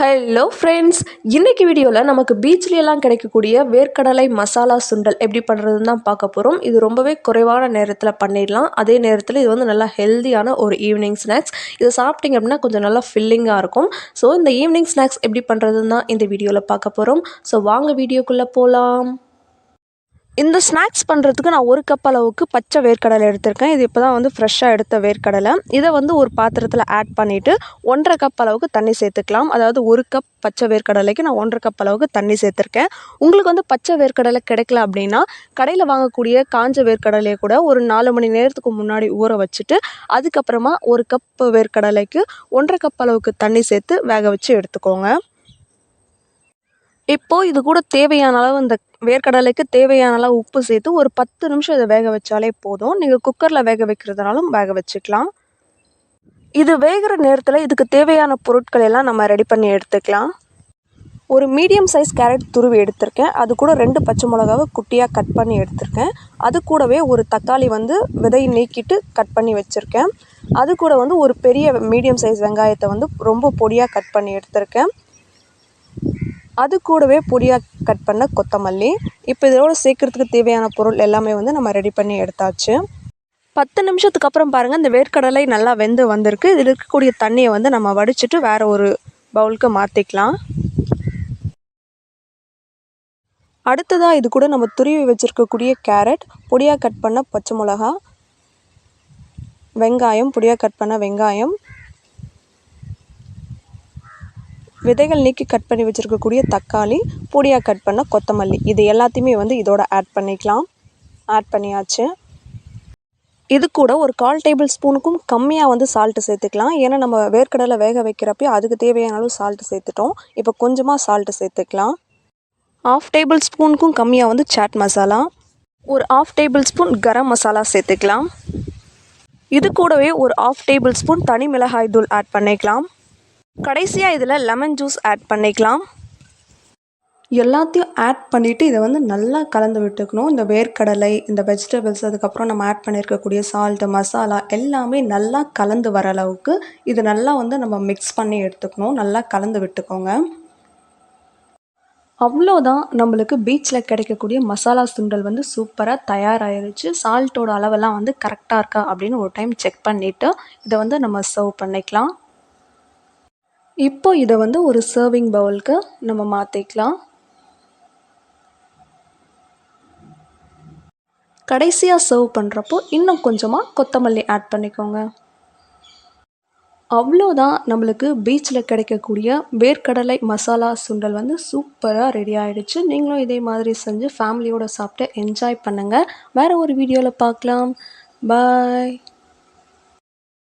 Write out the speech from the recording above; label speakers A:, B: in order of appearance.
A: Hello friends இன்றைக்கி வீடியோவில் நமக்கு பீச்லேயெல்லாம் கிடைக்கக்கூடிய வேர்க்கடலை மசாலா சுண்டல் எப்படி பண்ணுறதுன்னு தான் பார்க்க போகிறோம் இது ரொம்பவே குறைவான நேரத்தில் பண்ணிடலாம். அதே நேரத்தில் இது வந்து நல்லா ஹெல்தியான ஒரு ஈவினிங் ஸ்நாக்ஸ் இதை சாப்பிட்டிங்க அப்படின்னா கொஞ்சம் நல்லா ஃபில்லிங்காக இருக்கும். ஸோ இந்த ஈவினிங் ஸ்நாக்ஸ் எப்படி பண்ணுறதுன்னு தான் இந்த வீடியோவில் பார்க்க போகிறோம் ஸோ வாங்க வீடியோக்குள்ளே போகலாம் இந்த ஸ்நாக்ஸ் பண்ணுறதுக்கு நான் ஒரு கப் அளவுக்கு பச்சை வேர்க்கடலை எடுத்திருக்கேன். இது இப்போ தான் வந்து ஃப்ரெஷ்ஷாக எடுத்த வேர்க்கடலை. இதை வந்து ஒரு பாத்திரத்தில் ஆட் பண்ணிவிட்டு ஒன்றரை கப் அளவுக்கு தண்ணி சேர்த்துக்கலாம். அதாவது ஒரு கப் பச்சை வேர்க்கடலைக்கு நான் ஒன்றரை கப் அளவுக்கு தண்ணி சேர்த்துருக்கேன். உங்களுக்கு வந்து பச்சை வேர்க்கடலை கிடைக்கல அப்படின்னா கடையில் வாங்கக்கூடிய காஞ்ச வேர்க்கடலையை கூட ஒரு நாலு மணி நேரத்துக்கு முன்னாடி ஊற வச்சுட்டு அதுக்கப்புறமா ஒரு கப் வேர்க்கடலைக்கு ஒன்றரை கப் அளவுக்கு தண்ணி சேர்த்து வேக வச்சு எடுத்துக்கோங்க. இப்போது இது கூட தேவையான அளவு இந்த வேர்க்கடலைக்கு தேவையான அளவு உப்பு சேர்த்து ஒரு பத்து நிமிஷம் இதை வேக வச்சாலே போதும். நீங்கள் குக்கரில் வேக வைக்கிறதுனாலும் வேக வச்சுக்கலாம். இது வேகிற நேரத்தில் இதுக்கு தேவையான பொருட்கள் எல்லாம் நம்ம ரெடி பண்ணி எடுத்துக்கலாம். ஒரு மீடியம் சைஸ் கேரட் துருவி எடுத்திருக்கேன். அது கூட ரெண்டு பச்சை மிளகாவை குட்டியாக கட் பண்ணி எடுத்திருக்கேன். அது கூடவே ஒரு தக்காளி வந்து விதை நீக்கிட்டு கட் பண்ணி வச்சுருக்கேன். அது கூட வந்து ஒரு பெரிய மீடியம் சைஸ் வெங்காயத்தை வந்து ரொம்ப பொடியாக கட் பண்ணி எடுத்திருக்கேன். அது கூடவே பொடியாக கட் பண்ண கொத்தமல்லி. இப்போ இதோட சேர்க்கறதுக்கு தேவையான பொருள் எல்லாமே வந்து நம்ம ரெடி பண்ணி எடுத்தாச்சு. பத்து நிமிஷத்துக்கு அப்புறம் பாருங்கள் இந்த வேர்க்கடலை நல்லா வெந்து வந்திருக்கு. இதில் இருக்கக்கூடிய தண்ணியை வந்து நம்ம வடிச்சிட்டு வேறு ஒரு பவுலுக்கு மாற்றிக்கலாம் அடுத்ததாக இது கூட நம்ம துருவி வச்சுருக்கக்கூடிய கேரட் பொடியாக கட் பண்ண பச்சை மிளகா வெங்காயம் பொடியாக கட் பண்ண வெங்காயம் விதைகள் நீக்கி கட் பண்ணி வச்சுருக்கக்கூடிய தக்காளி பொடியாக கட் பண்ண கொத்தமல்லி. இது எல்லாத்தையுமே வந்து இதோட ஆட் பண்ணிக்கலாம். ஆட் பண்ணியாச்சு. இது கூட ஒரு கால் டேபிள் ஸ்பூனுக்கும் கம்மியாக வந்து சால்ட்டு சேர்த்துக்கலாம். ஏன்னா நம்ம வேர்க்கடலை வேக வைக்கிறப்ப அதுக்கு தேவையான அளவு சால்ட்டு சேர்த்துட்டோம். இப்போ கொஞ்சமாக சால்ட்டு சேர்த்துக்கலாம். ஆஃப் டேபிள் ஸ்பூனுக்கும் கம்மியாக வந்து சாட் மசாலா ஒரு half tablespoon garam masala சேர்த்துக்கலாம். இது கூடவே ஒரு ஆஃப் டேபிள் ஸ்பூன் தனி மிளகாய் தூள் ஆட் பண்ணிக்கலாம். கடைசியாக இதில் லெமன் ஜூஸ் ஆட் பண்ணிக்கலாம். எல்லாத்தையும் ஆட் பண்ணிவிட்டு இதை வந்து நல்லா கலந்து விட்டுக்கணும். இந்த வேர்க்கடலை இந்த வெஜிடபிள்ஸ் அதுக்கப்புறம் நம்ம ஆட் பண்ணியிருக்கக்கூடிய சால்ட்டு மசாலா எல்லாமே நல்லா கலந்து வர அளவுக்கு இது நல்லா வந்து நம்ம மிக்ஸ் பண்ணி எடுத்துக்கணும். நல்லா கலந்து விட்டுக்கோங்க. அவ்வளோதான் நம்மளுக்கு பீச்சில் கிடைக்கக்கூடிய மசாலா சுண்டல் வந்து சூப்பராக தயாராகிருச்சு சால்ட்டோட அளவெல்லாம் வந்து கரெக்டாக இருக்கா அப்படின்னு ஒரு டைம் செக் பண்ணிவிட்டு இதை வந்து நம்ம சர்வ் பண்ணிக்கலாம். இப்போ இதை வந்து ஒரு சர்விங் பவுலுக்கு நம்ம மாற்றிக்கலாம் கடைசியாக சர்வ் பண்ணுறப்போ இன்னும் கொஞ்சமாக கொத்தமல்லி ஆட் பண்ணிக்கோங்க. அவ்வளோதான் நம்மளுக்கு பீச்சில் கிடைக்கக்கூடிய வேர்க்கடலை மசாலா சுண்டல் வந்து சூப்பராக ரெடி ஆகிடுச்சு நீங்களும் இதே மாதிரி செஞ்சு ஃபேமிலியோடு சாப்பிட்டு என்ஜாய் பண்ணுங்கள் வேறு ஒரு வீடியோவில் பார்க்கலாம். பாய்